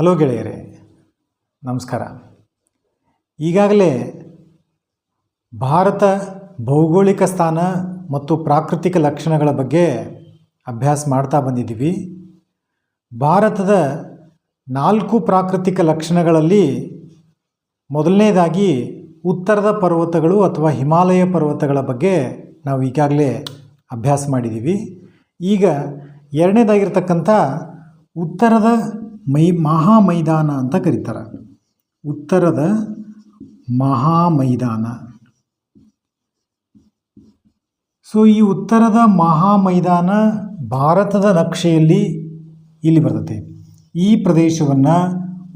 Hello ಗೆಳೆಯರೇ, ನಮಸ್ಕಾರ. ಈಗಾಗಲೇ ಭಾರತ ಭೌಗೋಳಿಕ ಸ್ಥಾನ ಮತ್ತು ಪ್ರಾಕೃತಿಕ ಲಕ್ಷಣಗಳ ಬಗ್ಗೆ ಅಭ್ಯಾಸ ಮಾಡ್ತಾ ಬಂದಿದ್ದೀವಿ. ಭಾರತದ ನಾಲ್ಕು ಪ್ರಾಕೃತಿಕ ಲಕ್ಷಣಗಳಲ್ಲಿ ಮೊದಲನೇದಾಗಿ ಉತ್ತರದ ಪರ್ವತಗಳು ಅಥವಾ ಹಿಮಾಲಯ ಪರ್ವತಗಳ ಬಗ್ಗೆ ನಾವು ಈಗಾಗಲೇ ಅಭ್ಯಾಸ ಮಾಡಿದ್ದೀವಿ. ಈಗ ಎರಡನೇದಾಗಿರ್ತಕ್ಕಂಥ ಉತ್ತರದ ಮೈ ಮಹಾ ಮೈದಾನ ಅಂತ ಕರೀತಾರೆ. ಉತ್ತರದ ಮಹಾ ಮೈದಾನ ಸೊ ಈ ಉತ್ತರದ ಮಹಾ ಮೈದಾನ ಭಾರತದ ನಕ್ಷೆಯಲ್ಲಿ ಇಲ್ಲಿ ಬರ್ತದೆ. ಈ ಪ್ರದೇಶವನ್ನು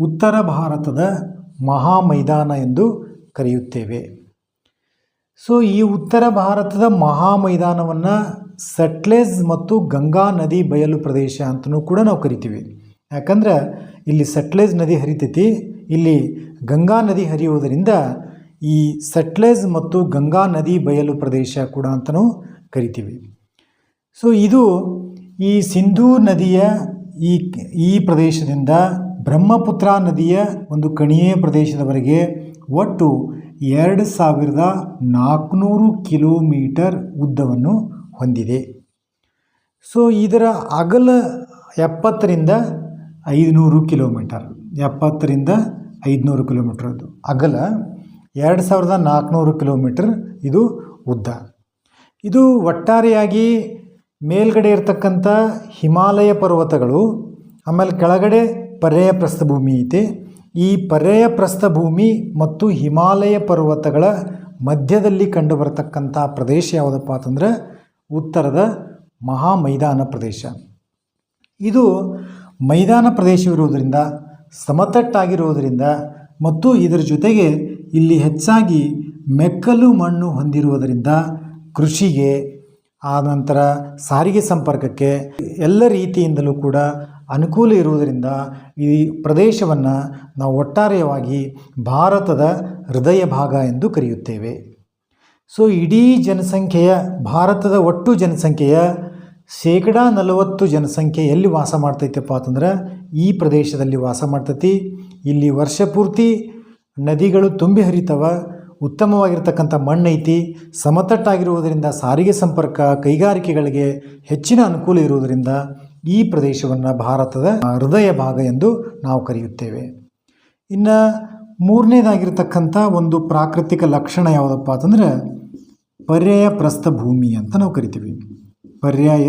ಉತ್ತರ ಭಾರತದ ಮಹಾ ಮೈದಾನ ಎಂದು ಕರೆಯುತ್ತೇವೆ. ಸೊ ಈ ಉತ್ತರ ಭಾರತದ ಮಹಾ ಮೈದಾನವನ್ನು ಸಟ್ಲೇಜ್ ಮತ್ತು ಗಂಗಾ ನದಿ ಬಯಲು ಪ್ರದೇಶ ಅಂತಲೂ ಕೂಡ ನಾವು ಕರಿತೀವಿ. ಯಾಕಂದ್ರೆ ಇಲ್ಲಿ ಸಟ್ಲೇಜ್ ನದಿ ಹರಿತೈತಿ, ಇಲ್ಲಿ ಗಂಗಾ ನದಿ ಹರಿಯುವುದರಿಂದ ಈ ಸಟ್ಲೇಜ್ ಮತ್ತು ಗಂಗಾ ನದಿ ಬಯಲು ಪ್ರದೇಶ ಕೂಡ ಅಂತಲೂ ಕರಿತೀವಿ. ಸೊ ಇದು ಈ ಸಿಂಧೂ ನದಿಯ ಈ ಈ ಪ್ರದೇಶದಿಂದ ಬ್ರಹ್ಮಪುತ್ರ ನದಿಯ ಒಂದು ಕಣಿಯೇ ಪ್ರದೇಶದವರೆಗೆ ಒಟ್ಟು ಎರಡು ಸಾವಿರದ ನಾಲ್ಕುನೂರು ಕಿಲೋಮೀಟರ್ ಉದ್ದವನ್ನು ಹೊಂದಿದೆ. ಸೊ ಇದರ ಅಗಲ ಎಪ್ಪತ್ತರಿಂದ ಐದುನೂರು ಕಿಲೋಮೀಟರ್, ಎಪ್ಪತ್ತರಿಂದ ಐದುನೂರು ಕಿಲೋಮೀಟರ್ ಅದು ಅಗಲ ಎರಡು ಸಾವಿರದ ನಾಲ್ಕುನೂರು ಕಿಲೋಮೀಟರ್ ಇದು ಉದ್ದ. ಇದು ಒಟ್ಟಾರೆಯಾಗಿ ಮೇಲ್ಗಡೆ ಇರತಕ್ಕಂಥ ಹಿಮಾಲಯ ಪರ್ವತಗಳು, ಆಮೇಲೆ ಕೆಳಗಡೆ ಪರ್ಯಾಯ ಪ್ರಸ್ಥಭೂಮಿ ಐತೆ. ಈ ಪರ್ಯಾಯ ಪ್ರಸ್ಥಭೂಮಿ ಮತ್ತು ಹಿಮಾಲಯ ಪರ್ವತಗಳ ಮಧ್ಯದಲ್ಲಿ ಕಂಡುಬರತಕ್ಕಂಥ ಪ್ರದೇಶ ಯಾವುದಪ್ಪ ಅಂತಂದ್ರೆ ಉತ್ತರದ ಮಹಾ ಮೈದಾನ ಪ್ರದೇಶ. ಇದು ಮೈದಾನ ಪ್ರದೇಶವಿರುವುದರಿಂದ, ಸಮತಟ್ಟಾಗಿರುವುದರಿಂದ ಮತ್ತು ಇದರ ಜೊತೆಗೆ ಇಲ್ಲಿ ಹೆಚ್ಚಾಗಿ ಮೆಕ್ಕಲು ಮಣ್ಣು ಹೊಂದಿರುವುದರಿಂದ ಕೃಷಿಗೆ ಆನಂತರ ಸಾರಿಗೆ ಸಂಪರ್ಕಕ್ಕೆ ಎಲ್ಲ ರೀತಿಯಿಂದಲೂ ಕೂಡ ಅನುಕೂಲ ಇರುವುದರಿಂದ ಈ ಪ್ರದೇಶವನ್ನು ನಾವು ಒಟ್ಟಾರೆಯಾಗಿ ಭಾರತದ ಹೃದಯ ಭಾಗ ಎಂದು ಕರೆಯುತ್ತೇವೆ. ಸೊ ಇಡೀ ಜನಸಂಖ್ಯೆಯ, ಭಾರತದ ಒಟ್ಟು ಜನಸಂಖ್ಯೆಯ ಶೇಕಡ ನಲವತ್ತು ಜನಸಂಖ್ಯೆ ಎಲ್ಲಿ ವಾಸ ಮಾಡ್ತೈತಪ್ಪ ಅಂತಂದ್ರೆ ಈ ಪ್ರದೇಶದಲ್ಲಿ ವಾಸ ಮಾಡ್ತೈತಿ. ಇಲ್ಲಿ ವರ್ಷ ಪೂರ್ತಿ ನದಿಗಳು ತುಂಬಿ ಹರಿತವ, ಉತ್ತಮವಾಗಿರ್ತಕ್ಕಂಥ ಮಣ್ಣು ಐತಿ ಸಮತಟ್ಟಾಗಿರುವುದರಿಂದ ಸಾರಿಗೆ ಸಂಪರ್ಕ, ಕೈಗಾರಿಕೆಗಳಿಗೆ ಹೆಚ್ಚಿನ ಅನುಕೂಲ ಇರುವುದರಿಂದ ಈ ಪ್ರದೇಶವನ್ನು ಭಾರತದ ಹೃದಯ ಭಾಗ ಎಂದು ನಾವು ಕರೆಯುತ್ತೇವೆ. ಇನ್ನು ಮೂರನೇದಾಗಿರ್ತಕ್ಕಂಥ ಒಂದು ಪ್ರಾಕೃತಿಕ ಲಕ್ಷಣ ಯಾವುದಪ್ಪ ಅಂತಂದ್ರೆ ಪರ್ಯಾಯ ಪ್ರಸ್ಥ ಭೂಮಿ ಅಂತ ನಾವು ಕರಿತೀವಿ. ಪರ್ಯಾಯ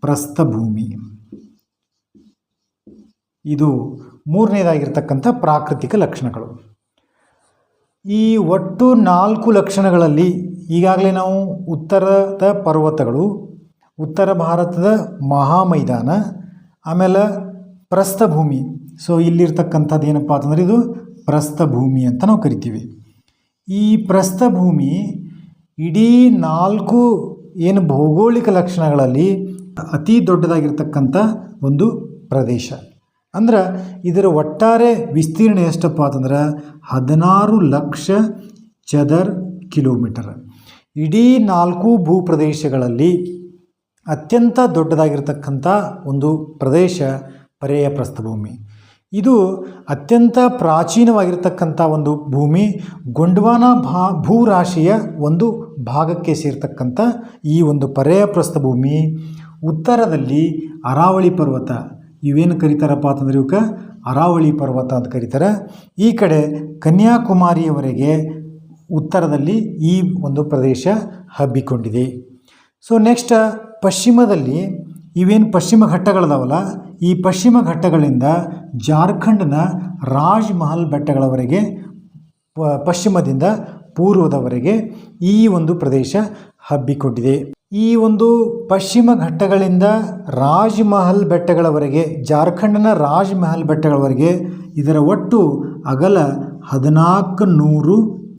ಪ್ರಸ್ಥಭೂಮಿ. ಇದು ಮೂರನೇದಾಗಿರ್ತಕ್ಕಂಥ ಪ್ರಾಕೃತಿಕ ಲಕ್ಷಣಗಳು. ಈ ಒಟ್ಟು ನಾಲ್ಕು ಲಕ್ಷಣಗಳಲ್ಲಿ ಈಗಾಗಲೇ ನಾವು ಉತ್ತರದ ಪರ್ವತಗಳು, ಉತ್ತರ ಭಾರತದ ಮಹಾ ಮೈದಾನ ಆಮೇಲೆ ಪ್ರಸ್ಥಭೂಮಿ. ಸೊ ಇಲ್ಲಿರ್ತಕ್ಕಂಥದ್ದು ಏನಪ್ಪ ಅಂತಂದ್ರೆ ಇದು ಪ್ರಸ್ಥಭೂಮಿ ಅಂತ ನಾವು ಕರಿತೀವಿ. ಈ ಪ್ರಸ್ಥಭೂಮಿ ಇಡೀ ನಾಲ್ಕು ಏನು ಭೌಗೋಳಿಕ ಲಕ್ಷಣಗಳಲ್ಲಿ ಅತಿ ದೊಡ್ಡದಾಗಿರ್ತಕ್ಕಂಥ ಒಂದು ಪ್ರದೇಶ. ಅಂದ್ರೆ ಇದರ ಒಟ್ಟಾರೆ ವಿಸ್ತೀರ್ಣ ಎಷ್ಟಪ್ಪ ಅಂತಂದ್ರೆ ಹದಿನಾರು ಲಕ್ಷ ಚದರ್ ಕಿಲೋಮೀಟರ್. ಇಡೀ ನಾಲ್ಕು ಭೂಪ್ರದೇಶಗಳಲ್ಲಿ ಅತ್ಯಂತ ದೊಡ್ಡದಾಗಿರ್ತಕ್ಕಂಥ ಒಂದು ಪ್ರದೇಶ ಪರ್ಯಾಯ ಪ್ರಸ್ಥಭೂಮಿ ಇದು ಅತ್ಯಂತ ಪ್ರಾಚೀನವಾಗಿರ್ತಕ್ಕಂಥ ಒಂದು ಭೂಮಿ, ಗೊಂಡ್ವಾನ ಭಾ, ಭೂರಾಶಿಯ ಒಂದು ಭಾಗಕ್ಕೆ ಸೇರ್ತಕ್ಕಂಥ ಈ ಒಂದು ಪರ್ಯಾಯ ಪ್ರಸ್ಥಭೂಮಿ ಉತ್ತರದಲ್ಲಿ ಅರಾವಳಿ ಪರ್ವತ. ಇವೇನು ಕರೀತಾರಪ್ಪ ಅಂತಂದ್ರೆ ಇವಕ್ಕೆ ಅರಾವಳಿ ಪರ್ವತ ಅಂತ ಕರೀತಾರೆ. ಈ ಕಡೆ ಕನ್ಯಾಕುಮಾರಿಯವರೆಗೆ ಉತ್ತರದಲ್ಲಿ ಈ ಒಂದು ಪ್ರದೇಶ ಹಬ್ಬಿಕೊಂಡಿದೆ. ಸೊ ನೆಕ್ಸ್ಟ್ ಪಶ್ಚಿಮದಲ್ಲಿ ಇವೇನು ಪಶ್ಚಿಮ ಘಟ್ಟಗಳದಾವಲ್ಲ? ಈ ಪಶ್ಚಿಮ ಘಟ್ಟಗಳಿಂದ ಜಾರ್ಖಂಡ್ನ ರಾಜ್ ಮಹಲ್ ಬೆಟ್ಟಗಳವರೆಗೆ ಪಶ್ಚಿಮದಿಂದ ಪೂರ್ವದವರೆಗೆ ಈ ಒಂದು ಪ್ರದೇಶ ಹಬ್ಬಿಕೊಂಡಿದೆ. ಈ ಒಂದು ಪಶ್ಚಿಮ ಘಟ್ಟಗಳಿಂದ ರಾಜ್ ಮಹಲ್ ಬೆಟ್ಟಗಳವರೆಗೆ, ಜಾರ್ಖಂಡ್ನ ರಾಜ್ ಮಹಲ್ ಬೆಟ್ಟಗಳವರೆಗೆ ಇದರ ಒಟ್ಟು ಅಗಲ ಹದಿನಾಲ್ಕು ನೂರು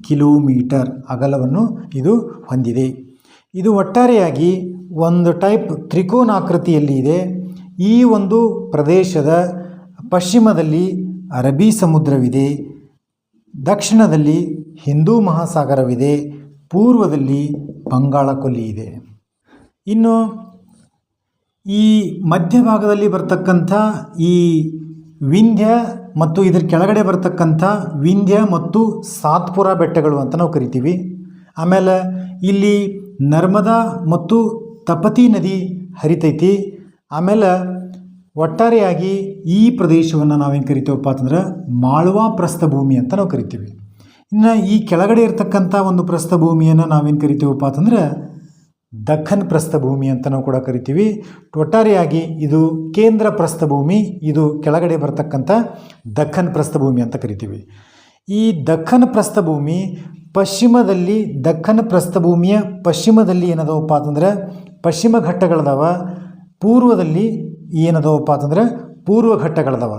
ಕಿಲೋಮೀಟರ್ ಅಗಲವನ್ನು ಇದು ಹೊಂದಿದೆ. ಇದು ಒಟ್ಟಾರೆಯಾಗಿ ಒಂದು ಟೈಪ್ ತ್ರಿಕೋನಾಕೃತಿಯಲ್ಲಿ ಇದೆ. ಈ ಒಂದು ಪ್ರದೇಶದ ಪಶ್ಚಿಮದಲ್ಲಿ ಅರಬ್ಬಿ ಸಮುದ್ರವಿದೆ. ದಕ್ಷಿಣದಲ್ಲಿ ಹಿಂದೂ ಮಹಾಸಾಗರವಿದೆ. ಪೂರ್ವದಲ್ಲಿ ಬಂಗಾಳ ಕೊಲ್ಲಿ ಇದೆ. ಇನ್ನು ಈ ಮಧ್ಯಭಾಗದಲ್ಲಿ ಬರ್ತಕ್ಕಂಥ ಈ ವಿಂಧ್ಯ ಮತ್ತು ಇದರ ಕೆಳಗಡೆ ಬರ್ತಕ್ಕಂಥ ವಿಂಧ್ಯ ಮತ್ತು ಸಾತ್ಪುರ ಬೆಟ್ಟಗಳು ಅಂತ ನಾವು ಕರಿತೀವಿ. ಆಮೇಲೆ ಇಲ್ಲಿ ನರ್ಮದಾ ಮತ್ತು ತಪತಿ ನದಿ ಹರಿತೈತಿ. ಆಮೇಲೆ ಒಟ್ಟಾರೆಯಾಗಿ ಈ ಪ್ರದೇಶವನ್ನು ನಾವೇನು ಕರಿತೀವಪ್ಪ ಅಂತಂದ್ರೆ ಮಾಳ್ವಾ ಪ್ರಸ್ಥಭೂಮಿ ಅಂತ ನಾವು ಕರಿತೀವಿ. ಇನ್ನು ಈ ಕೆಳಗಡೆ ಇರತಕ್ಕಂಥ ಒಂದು ಪ್ರಸ್ಥಭೂಮಿಯನ್ನು ನಾವೇನು ಕರಿತೀವಪ್ಪ ಅಂತಂದ್ರೆ ದಖನ್ ಪ್ರಸ್ಥಭೂಮಿ ಅಂತ ನಾವು ಕೂಡ ಕರಿತೀವಿ. ಒಟ್ಟಾರೆಯಾಗಿ ಇದು ಕೇಂದ್ರ ಪ್ರಸ್ಥಭೂಮಿ, ಇದು ಕೆಳಗಡೆ ಬರ್ತಕ್ಕಂಥ ದಖನ್ ಪ್ರಸ್ಥಭೂಮಿ ಅಂತ ಕರಿತೀವಿ. ಈ ದಖನ್ ಪ್ರಸ್ಥಭೂಮಿ ಪಶ್ಚಿಮದಲ್ಲಿ ದಖನ್ ಪ್ರಸ್ಥಭೂಮಿಯ ಪಶ್ಚಿಮದಲ್ಲಿ ಏನದವಪ್ಪ ಅಂತಂದ್ರೆ ಪಶ್ಚಿಮ ಘಟ್ಟಗಳದವ, ಪೂರ್ವದಲ್ಲಿ ಏನದವಪ್ಪ ಅಂತಂದ್ರೆ ಪೂರ್ವ ಘಟ್ಟಗಳದವ.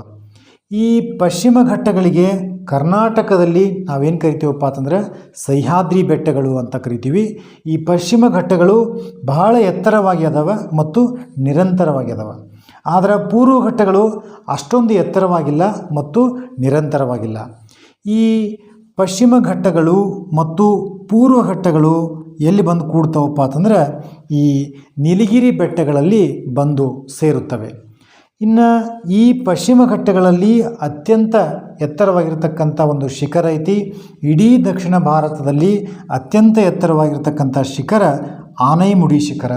ಈ ಪಶ್ಚಿಮ ಘಟ್ಟಗಳಿಗೆ ಕರ್ನಾಟಕದಲ್ಲಿ ನಾವೇನು ಕರಿತೀವಪ್ಪ ಅಂತಂದ್ರೆ ಸಹ್ಯಾದ್ರಿ ಬೆಟ್ಟಗಳು ಅಂತ ಕರಿತೀವಿ. ಈ ಪಶ್ಚಿಮ ಘಟ್ಟಗಳು ಬಹಳ ಎತ್ತರವಾಗಿ ಅದಾವ ಮತ್ತು ನಿರಂತರವಾಗಿ ಅದಾವ. ಆದರೆ ಪೂರ್ವ ಘಟ್ಟಗಳು ಅಷ್ಟೊಂದು ಎತ್ತರವಾಗಿಲ್ಲ ಮತ್ತು ನಿರಂತರವಾಗಿಲ್ಲ. ಈ ಪಶ್ಚಿಮ ಘಟ್ಟಗಳು ಮತ್ತು ಪೂರ್ವ ಘಟ್ಟಗಳು ಎಲ್ಲಿ ಬಂದು ಕೂಡ್ತಾವಪ್ಪ ಅಂತಂದ್ರೆ ಈ ನೀಲಗಿರಿ ಬೆಟ್ಟಗಳಲ್ಲಿ ಬಂದು ಸೇರುತ್ತವೆ. ಇನ್ನು ಈ ಪಶ್ಚಿಮ ಘಟ್ಟಗಳಲ್ಲಿ ಅತ್ಯಂತ ಎತ್ತರವಾಗಿರ್ತಕ್ಕಂಥ ಒಂದು ಶಿಖರ ಐತಿ. ಇಡೀ ದಕ್ಷಿಣ ಭಾರತದಲ್ಲಿ ಅತ್ಯಂತ ಎತ್ತರವಾಗಿರ್ತಕ್ಕಂಥ ಶಿಖರ ಆನೈಮುಡಿ ಶಿಖರ.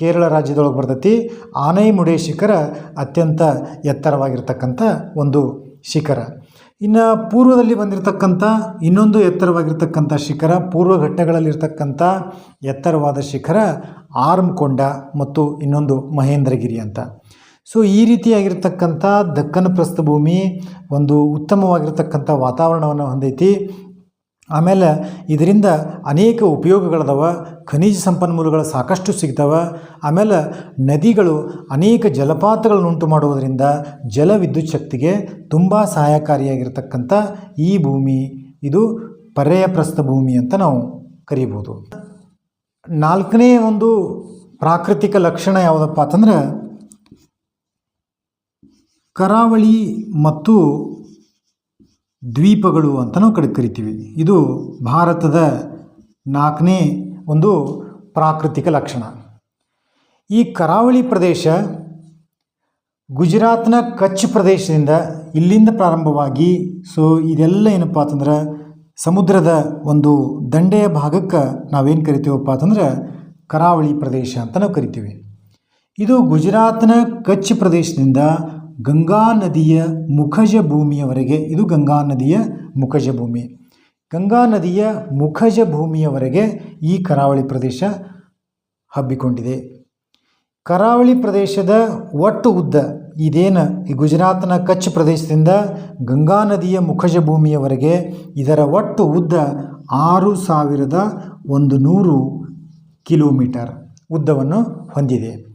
ಕೇರಳ ರಾಜ್ಯದೊಳಗೆ ಬರ್ತೈತಿ. ಆನೈಮುಡಿ ಶಿಖರ ಅತ್ಯಂತ ಎತ್ತರವಾಗಿರ್ತಕ್ಕಂಥ ಒಂದು ಶಿಖರ. ಇನ್ನು ಪೂರ್ವದಲ್ಲಿ ಬಂದಿರತಕ್ಕಂಥ ಇನ್ನೊಂದು ಎತ್ತರವಾಗಿರ್ತಕ್ಕಂಥ ಶಿಖರ, ಪೂರ್ವ ಘಟ್ಟಗಳಲ್ಲಿರ್ತಕ್ಕಂಥ ಎತ್ತರವಾದ ಶಿಖರ ಆರ್ಮ್ಕೊಂಡ ಮತ್ತು ಇನ್ನೊಂದು ಮಹೇಂದ್ರಗಿರಿ ಅಂತ. ಸೊ ಈ ರೀತಿಯಾಗಿರ್ತಕ್ಕಂಥ ದಕ್ಕನ ಪ್ರಸ್ಥಭೂಮಿ ಒಂದು ಉತ್ತಮವಾಗಿರ್ತಕ್ಕಂಥ ವಾತಾವರಣವನ್ನು ಹೊಂದೈತಿ. ಆಮೇಲೆ ಇದರಿಂದ ಅನೇಕ ಉಪಯೋಗಗಳದವ, ಖನಿಜ ಸಂಪನ್ಮೂಲಗಳು ಸಾಕಷ್ಟು ಸಿಗ್ತವೆ. ಆಮೇಲೆ ನದಿಗಳು ಅನೇಕ ಜಲಪಾತಗಳನ್ನು ಉಂಟು ಮಾಡುವುದರಿಂದ ಜಲ ವಿದ್ಯುತ್ ಶಕ್ತಿಗೆ ತುಂಬ ಸಹಾಯಕಾರಿಯಾಗಿರ್ತಕ್ಕಂಥ ಈ ಭೂಮಿ, ಇದು ಪರ್ಯಾಯ ಪ್ರಸ್ಥಭೂಮಿ ಅಂತ ನಾವು ಕರಿಬೋದು. ನಾಲ್ಕನೇ ಒಂದು ಪ್ರಾಕೃತಿಕ ಲಕ್ಷಣ ಯಾವುದಪ್ಪ ಅಂತಂದ್ರೆ ಕರಾವಳಿ ಮತ್ತು ದ್ವೀಪಗಳು ಅಂತ ನಾವು ಕಡೆ, ಕರಿತೀವಿ. ಇದು ಭಾರತದ ನಾಲ್ಕನೇ ಒಂದು ಪ್ರಾಕೃತಿಕ ಲಕ್ಷಣ. ಈ ಕರಾವಳಿ ಪ್ರದೇಶ ಗುಜರಾತ್ನ ಕಚ್ ಪ್ರದೇಶದಿಂದ ಇಲ್ಲಿಂದ ಪ್ರಾರಂಭವಾಗಿ, ಸೊ ಇದೆಲ್ಲ ಏನಪ್ಪ ಅಂತಂದ್ರೆ ಸಮುದ್ರದ ಒಂದು ದಂಡೆಯ ಭಾಗಕ್ಕೆ ನಾವೇನು ಕರಿತೀವಪ್ಪ ಅಂತಂದ್ರೆ ಕರಾವಳಿ ಪ್ರದೇಶ ಅಂತ ನಾವು ಕರಿತೀವಿ. ಇದು ಗುಜರಾತ್ನ ಕಚ್ ಪ್ರದೇಶದಿಂದ ಗಂಗಾ ನದಿಯ ಮುಖಜ ಭೂಮಿಯವರೆಗೆ ಇದು ಗಂಗಾ ನದಿಯ ಮುಖಜ ಭೂಮಿ ಗಂಗಾ ನದಿಯ ಮುಖಜ ಭೂಮಿಯವರೆಗೆ ಈ ಕರಾವಳಿ ಪ್ರದೇಶ ಹಬ್ಬಿಕೊಂಡಿದೆ. ಕರಾವಳಿ ಪ್ರದೇಶದ ಒಟ್ಟು ಉದ್ದ ಇದೇನು? ಈ ಗುಜರಾತ್ನ ಕಚ್ ಪ್ರದೇಶದಿಂದ ಗಂಗಾ ನದಿಯ ಮುಖಜ ಭೂಮಿಯವರೆಗೆ ಇದರ ಒಟ್ಟು ಉದ್ದ ಆರು ಸಾವಿರದ ಒಂದು ನೂರು ಕಿಲೋಮೀಟರ್ ಉದ್ದವನ್ನು ಹೊಂದಿದೆ.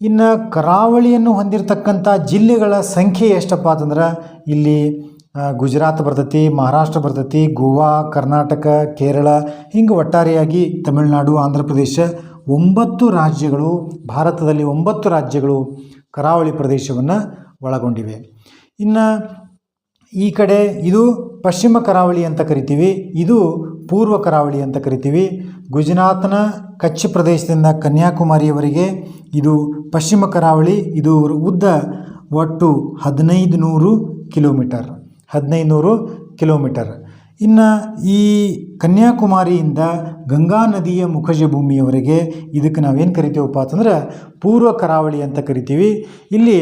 ಇನ್ನು ಕರಾವಳಿಯನ್ನು ಹೊಂದಿರತಕ್ಕಂಥ ಜಿಲ್ಲೆಗಳ ಸಂಖ್ಯೆ ಎಷ್ಟಪ್ಪ ಅಂತಂದ್ರೆ ಇಲ್ಲಿ ಗುಜರಾತ್ ಬರ್ತೈತಿ, ಮಹಾರಾಷ್ಟ್ರ ಬರ್ತೈತಿ, ಗೋವಾ, ಕರ್ನಾಟಕ, ಕೇರಳ, ಹಿಂಗೆ ಒಟ್ಟಾರೆಯಾಗಿ ತಮಿಳುನಾಡು ಆಂಧ್ರ ಪ್ರದೇಶ ಒಂಬತ್ತು ರಾಜ್ಯಗಳು, ಭಾರತದಲ್ಲಿ ಒಂಬತ್ತು ರಾಜ್ಯಗಳು ಕರಾವಳಿ ಪ್ರದೇಶವನ್ನು ಒಳಗೊಂಡಿವೆ. ಇನ್ನು ಈ ಕಡೆ ಇದು ಪಶ್ಚಿಮ ಕರಾವಳಿ ಅಂತ ಕರಿತೀವಿ, ಇದು ಪೂರ್ವ ಕರಾವಳಿ ಅಂತ ಕರಿತೀವಿ ಗುಜರಾತ್ನ ಕಚ್ ಪ್ರದೇಶದಿಂದ ಕನ್ಯಾಕುಮಾರಿಯವರೆಗೆ ಇದು ಪಶ್ಚಿಮ ಕರಾವಳಿ, ಇದು ಉದ್ದ ಒಟ್ಟು ಹದಿನೈದು ನೂರು ಕಿಲೋಮೀಟರ್ ಹದಿನೈದು ನೂರು ಕಿಲೋಮೀಟರ್. ಇನ್ನು ಈ ಕನ್ಯಾಕುಮಾರಿಯಿಂದ ಗಂಗಾ ನದಿಯ ಮುಖಜ ಭೂಮಿಯವರೆಗೆ ಇದಕ್ಕೆ ನಾವೇನು ಕರಿತೀವಪ್ಪ ಅಂತಂದ್ರೆ ಪೂರ್ವ ಕರಾವಳಿ ಅಂತ ಕರಿತೀವಿ. ಇಲ್ಲಿ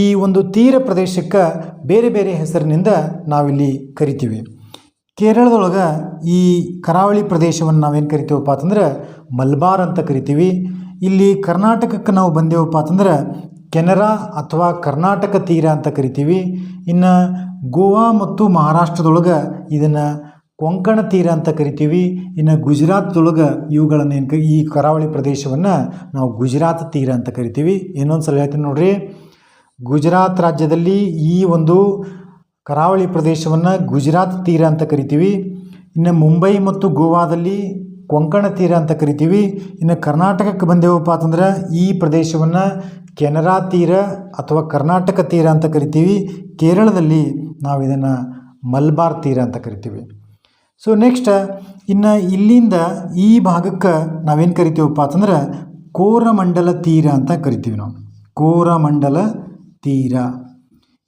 ಈ ಒಂದು ತೀರ ಪ್ರದೇಶಕ್ಕೆ ಬೇರೆ ಬೇರೆ ಹೆಸರಿನಿಂದ ನಾವಿಲ್ಲಿ ಕರಿತೀವಿ. ಕೇರಳದೊಳಗೆ ಈ ಕರಾವಳಿ ಪ್ರದೇಶವನ್ನು ನಾವೇನು ಕರಿತೀವಪ್ಪ ಅಂತಂದ್ರೆ ಮಲ್ಬಾರ್ ಅಂತ ಕರಿತೀವಿ. ಇಲ್ಲಿ ಕರ್ನಾಟಕಕ್ಕೆ ನಾವು ಬಂದೇವಪ್ಪ ಅಂತಂದ್ರೆ ಕೆನರಾ ಅಥವಾ ಕರ್ನಾಟಕ ತೀರ ಅಂತ ಕರಿತೀವಿ. ಇನ್ನು ಗೋವಾ ಮತ್ತು ಮಹಾರಾಷ್ಟ್ರದೊಳಗೆ ಇದನ್ನು ಕೊಂಕಣ ತೀರ ಅಂತ ಕರಿತೀವಿ. ಇನ್ನು ಗುಜರಾತ್ದೊಳಗೆ ಇವುಗಳನ್ನು ಏನು ಈ ಕರಾವಳಿ ಪ್ರದೇಶವನ್ನು ನಾವು ಗುಜರಾತ್ ತೀರ ಅಂತ ಕರಿತೀವಿ. ಇನ್ನೊಂದು ಸಲ ಹೇಳ್ತೀನಿ ನೋಡ್ರಿ. ಗುಜರಾತ್ ರಾಜ್ಯದಲ್ಲಿ ಈ ಒಂದು ಕರಾವಳಿ ಪ್ರದೇಶವನ್ನು ಗುಜರಾತ್ ತೀರ ಅಂತ ಕರಿತೀವಿ, ಇನ್ನು ಮುಂಬೈ ಮತ್ತು ಗೋವಾದಲ್ಲಿ ಕೊಂಕಣ ತೀರ ಅಂತ ಕರಿತೀವಿ, ಇನ್ನು ಕರ್ನಾಟಕಕ್ಕೆ ಬಂದೇವಪ್ಪ ಅಂತಂದ್ರೆ ಈ ಪ್ರದೇಶವನ್ನು ಕೆನರಾ ತೀರ ಅಥವಾ ಕರ್ನಾಟಕ ತೀರ ಅಂತ ಕರಿತೀವಿ, ಕೇರಳದಲ್ಲಿ ನಾವು ಇದನ್ನು ಮಲ್ಬಾರ್ ತೀರ ಅಂತ ಕರಿತೀವಿ. ಸೊ ನೆಕ್ಸ್ಟ್ ಇನ್ನು ಇಲ್ಲಿಂದ ಈ ಭಾಗಕ್ಕೆ ನಾವೇನು ಕರಿತೀವಪ್ಪ ಅಂತಂದ್ರೆ ಕೋರಮಂಡಲ ತೀರ ಅಂತ ಕರಿತೀವಿ ನಾವು. ಕೋರಮಂಡಲ ತೀರ.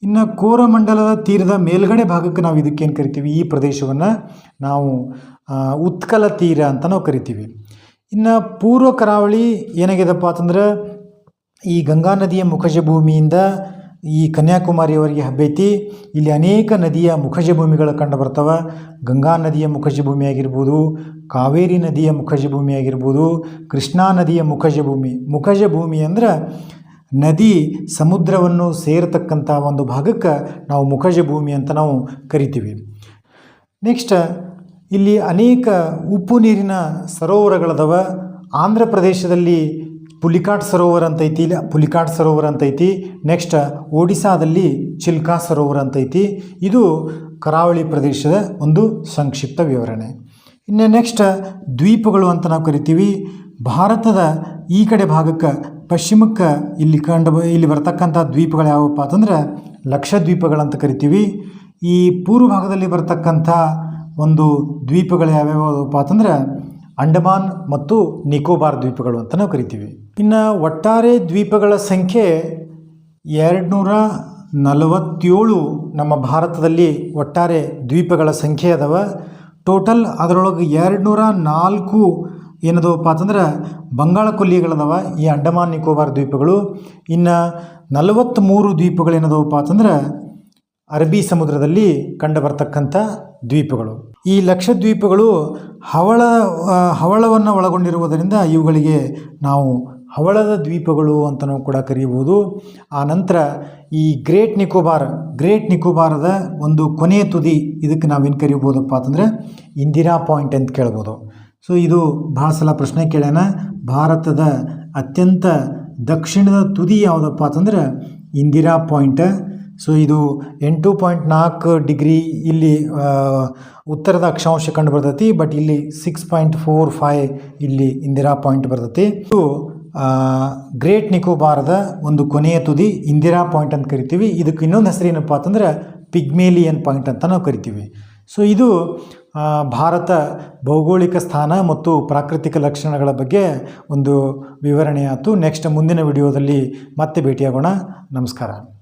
ಇನ್ನು ಕೋರಮಂಡಲದ ತೀರದ ಮೇಲ್ಗಡೆ ಭಾಗಕ್ಕೆ ನಾವು ಇದಕ್ಕೇನು ಕರಿತೀವಿ? ಈ ಪ್ರದೇಶವನ್ನು ನಾವು ಉತ್ಕಲ ತೀರ ಅಂತ ನಾವು ಕರಿತೀವಿ. ಇನ್ನು ಪೂರ್ವ ಕರಾವಳಿ ಏನಾಗ್ಯದಪ್ಪ ಅಂತಂದ್ರೆ, ಈ ಗಂಗಾ ನದಿಯ ಮುಖಜ ಭೂಮಿಯಿಂದ ಈ ಕನ್ಯಾಕುಮಾರಿಯವರಿಗೆ ಹಬ್ಬೈತಿ. ಇಲ್ಲಿ ಅನೇಕ ನದಿಯ ಮುಖಜ ಭೂಮಿಗಳು ಕಂಡು ಬರ್ತವೆ. ಗಂಗಾ ನದಿಯ ಮುಖಜ ಭೂಮಿ ಆಗಿರ್ಬೋದು, ಕಾವೇರಿ ನದಿಯ ಮುಖಜ ಭೂಮಿ ಆಗಿರ್ಬೋದು, ಕೃಷ್ಣಾ ನದಿಯ ಮುಖಜ ಭೂಮಿ ಮುಖಜ ಭೂಮಿ ಅಂದ್ರೆ ನದಿ ಸಮುದ್ರವನ್ನು ಸೇರತಕ್ಕಂಥ ಒಂದು ಭಾಗಕ್ಕೆ ನಾವು ಮುಖಜ ಭೂಮಿ ಅಂತ ನಾವು ಕರಿತೀವಿ. ನೆಕ್ಸ್ಟ್ ಇಲ್ಲಿ ಅನೇಕ ಉಪ್ಪು ನೀರಿನ ಸರೋವರಗಳದವ. ಆಂಧ್ರ ಪ್ರದೇಶದಲ್ಲಿ ಪುಲಿಕಾಟ್ ಸರೋವರ ಅಂತ ಐತಿ, ಇಲ್ಲ ಪುಲಿಕಾಟ್ ಸರೋವರ ಅಂತ ಐತಿ. ನೆಕ್ಸ್ಟ್ ಒಡಿಸಾದಲ್ಲಿ ಚಿಲ್ಕಾ ಸರೋವರ ಅಂತ ಐತಿ. ಇದು ಕರಾವಳಿ ಪ್ರದೇಶದ ಒಂದು ಸಂಕ್ಷಿಪ್ತ ವಿವರಣೆ. ಇನ್ನು ನೆಕ್ಸ್ಟ್ ದ್ವೀಪಗಳು ಅಂತ ನಾವು ಕರಿತೀವಿ. ಭಾರತದ ಈ ಕಡೆ ಭಾಗಕ್ಕೆ, ಪಶ್ಚಿಮಕ್ಕೆ ಇಲ್ಲಿ ಕಂಡು ಇಲ್ಲಿ ಬರ್ತಕ್ಕಂಥ ದ್ವೀಪಗಳು ಯಾವಪ್ಪ ಅಂತಂದ್ರೆ ಲಕ್ಷದ್ವೀಪಗಳಂತ ಕರಿತೀವಿ. ಈ ಪೂರ್ವ ಭಾಗದಲ್ಲಿ ಬರ್ತಕ್ಕಂಥ ಒಂದು ದ್ವೀಪಗಳು ಯಾವ್ಯಾವಪ್ಪ ಅಂತಂದ್ರೆ ಅಂಡಮಾನ್ ಮತ್ತು ನಿಕೋಬಾರ್ ದ್ವೀಪಗಳು ಅಂತ ನಾವು ಕರಿತೀವಿ. ಇನ್ನು ಒಟ್ಟಾರೆ ದ್ವೀಪಗಳ ಸಂಖ್ಯೆ ಎರಡುನೂರ ನಲವತ್ತೇಳು ನಮ್ಮ ಭಾರತದಲ್ಲಿ ಒಟ್ಟಾರೆ ದ್ವೀಪಗಳ ಸಂಖ್ಯೆ ಅದಾವ. ಟೋಟಲ್ ಅದರೊಳಗೆ ಎರಡುನೂರ ನಾಲ್ಕು ಏನದವಪ್ಪ ಅಂತಂದ್ರೆ ಬಂಗಾಳ ಕೊಲ್ಲಿಗಳದವ, ಈ ಅಂಡಮಾನ್ ನಿಕೋಬಾರ್ ದ್ವೀಪಗಳು. ಇನ್ನು ನಲವತ್ತ್ಮೂರು ದ್ವೀಪಗಳು ಏನದವಪ್ಪ ಅಂತಂದ್ರೆ ಅರಬ್ಬಿ ಸಮುದ್ರದಲ್ಲಿ ಕಂಡುಬರ್ತಕ್ಕಂಥ ದ್ವೀಪಗಳು. ಈ ಲಕ್ಷದ್ವೀಪಗಳು ಹವಳ ಹವಳವನ್ನು ಒಳಗೊಂಡಿರುವುದರಿಂದ ಇವುಗಳಿಗೆ ನಾವು ಹವಳದ ದ್ವೀಪಗಳು ಅಂತಲೂ ಕೂಡ ಕರೆಯಬಹುದು ಆ ನಂತರ ಈ ಗ್ರೇಟ್ ನಿಕೋಬಾರ್, ಗ್ರೇಟ್ ನಿಕೋಬಾರದ ಒಂದು ಕೊನೆಯ ತುದಿ ಇದಕ್ಕೆ ನಾವೇನು ಕರಿಬೋದಪ್ಪ ಅಂತಂದರೆ ಇಂದಿರಾ ಪಾಯಿಂಟ್ ಅಂತ ಕೇಳ್ಬೋದು. ಸೊ ಇದು ಭಾಳ ಸಲ ಪ್ರಶ್ನೆ ಕೇಳ್ಯಾನ. ಭಾರತದ ಅತ್ಯಂತ ದಕ್ಷಿಣದ ತುದಿ ಯಾವುದಪ್ಪ ಅಂತಂದ್ರೆ ಇಂದಿರಾ ಪಾಯಿಂಟ್. ಸೊ ಇದು ಎಂಟು ಪಾಯಿಂಟ್ ನಾಲ್ಕು ಡಿಗ್ರಿ ಇಲ್ಲಿ ಉತ್ತರದ ಅಕ್ಷಾಂಶ ಕಂಡು ಬರ್ತೈತಿ, ಬಟ್ ಇಲ್ಲಿ ಸಿಕ್ಸ್ ಪಾಯಿಂಟ್ ಫೋರ್ ಫೈವ್ ಇಲ್ಲಿ ಇಂದಿರಾ ಪಾಯಿಂಟ್ ಬರ್ತೈತಿ. ಇದು ಗ್ರೇಟ್ ನಿಕೋಬಾರದ ಒಂದು ಕೊನೆಯ ತುದಿ, ಇಂದಿರಾ ಪಾಯಿಂಟ್ ಅಂತ ಕರಿತೀವಿ. ಇದಕ್ಕೆ ಇನ್ನೊಂದು ಹೆಸರು ಏನಪ್ಪ ಅಂತಂದ್ರೆ ಪಿಗ್ಮೇಲಿಯನ್ ಪಾಯಿಂಟ್ ಅಂತ ನಾವು ಕರಿತೀವಿ. ಸೊ ಇದು ಭಾರತ ಭೌಗೋಳಿಕ ಸ್ಥಾನ ಮತ್ತು ಪ್ರಾಕೃತಿಕ ಲಕ್ಷಣಗಳ ಬಗ್ಗೆ ಒಂದು ವಿವರಣೆಯಾಯಿತು ನೆಕ್ಸ್ಟ್ ಮುಂದಿನ ವಿಡಿಯೋದಲ್ಲಿ ಮತ್ತೆ ಭೇಟಿಯಾಗೋಣ. ನಮಸ್ಕಾರ.